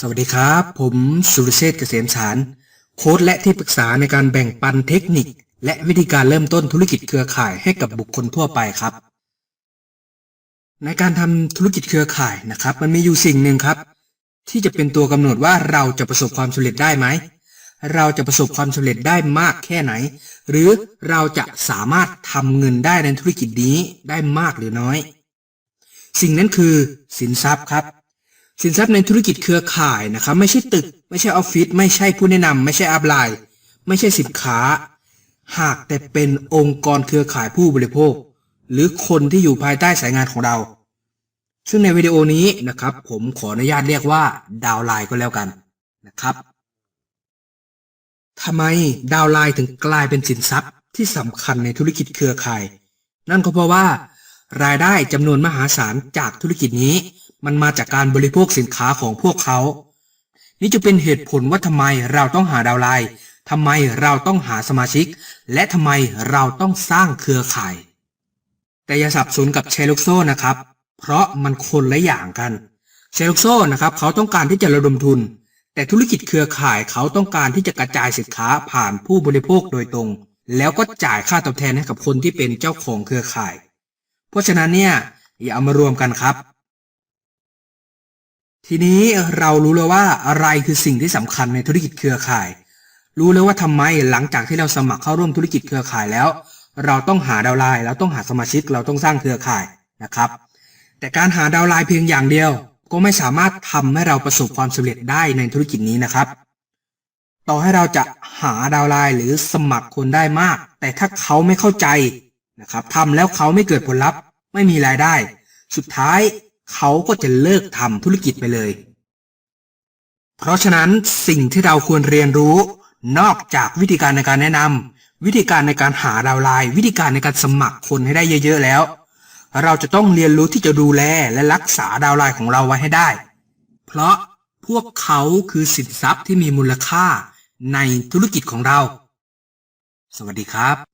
สวัสดีครับ ผมสุรเชษเกษมสาร โค้ดและที่ปรึกษาในการแบ่งปันเทคนิค และวิธีการเริ่มต้นธุรกิจเครือข่ายให้กับบุคคลทั่วไปครับ ในการทำธุรกิจเครือข่ายนะครับ มันมีอยู่สิ่งหนึ่งครับ ที่จะเป็นตัวกำหนดว่าเราจะประสบความสำเร็จได้ไหม เราจะประสบความสำเร็จได้มากแค่ไหน หรือเราจะสามารถทำเงินได้ในธุรกิจนี้ได้มากหรือน้อย สิ่งนั้นคือสินทรัพย์ครับ สินทรัพย์ในธุรกิจเครือข่ายนะครับไม่ใช่ตึก ไม่ใช่ออฟฟิศไม่ใช่ผู้แนะนำไม่ใช่อัพไลน์ไม่ใช่สินค้า หากแต่เป็นองค์กรเครือข่ายผู้บริโภค หรือคนที่อยู่ภายใต้สายงานของเรา ซึ่งในวิดีโอนี้นะครับ ผมขออนุญาตเรียกว่าดาวไลน์ก็แล้วกันนะครับทำไมดาวไลน์ถึงกลายเป็นสินทรัพย์ที่สำคัญในธุรกิจเครือข่าย นั่นก็เพราะว่า รายได้จำนวนมหาศาลจากธุรกิจนี้ มันมาจากการบริโภคสินค้าของพวกเขา นี่จะเป็นเหตุผลว่าทำไมเราต้องหาดาวไลน์ทำไมเราต้องหาสมาชิก และทำไมเราต้องสร้างเครือข่าย แต่อย่าสับสนกับเชลลุกโซนะครับ เพราะมันคนละอย่างกันเชลลุกโซนะครับเขาต้องการที่จะระดมทุน แต่ธุรกิจเครือข่ายเขาต้องการที่จะกระจายสินค้าผ่านผู้บริโภคโดยตรง แล้วก็จ่ายค่าตอบแทนให้กับคนที่เป็นเจ้าของเครือข่าย เพราะฉะนั้นเนี่ยอย่าเอามารวมกันครับ ทีนี้เรารู้แล้วว่าอะไรคือสิ่งที่สำคัญในธุรกิจเครือข่าย รู้แล้วว่าทำไมหลังจากที่เราสมัครเข้าร่วมธุรกิจเครือข่ายแล้ว เราต้องหาดาวไลน์เราต้องหาสมาชิกเราต้องสร้างเครือข่ายนะครับ แต่การหาดาวไลน์เพียงอย่างเดียว ก็ไม่สามารถทำให้เราประสบความสำเร็จได้ในธุรกิจนี้นะครับ ต่อให้เราจะหาดาวไลน์หรือสมัครคนได้มาก แต่ถ้าเขาไม่เข้าใจนะครับทำแล้วเขาไม่เกิดผลลัพธ์ ไม่มีรายได้ สุดท้าย เขาก็จะเลิกทำธุรกิจไปเลย เพราะฉะนั้นสิ่งที่เราควรเรียนรู้ นอกจากวิธีการในการแนะนำวิธีการในการหาดาวไลน์วิธีการในการสมัครคนให้ได้เยอะ ๆ แล้ว เราจะต้องเรียนรู้ที่จะดูแลและรักษาดาวไลน์ของเราไว้ให้ได้ เพราะพวกเขาคือสินทรัพย์ที่มีมูลค่าในธุรกิจของเรา สวัสดีครับ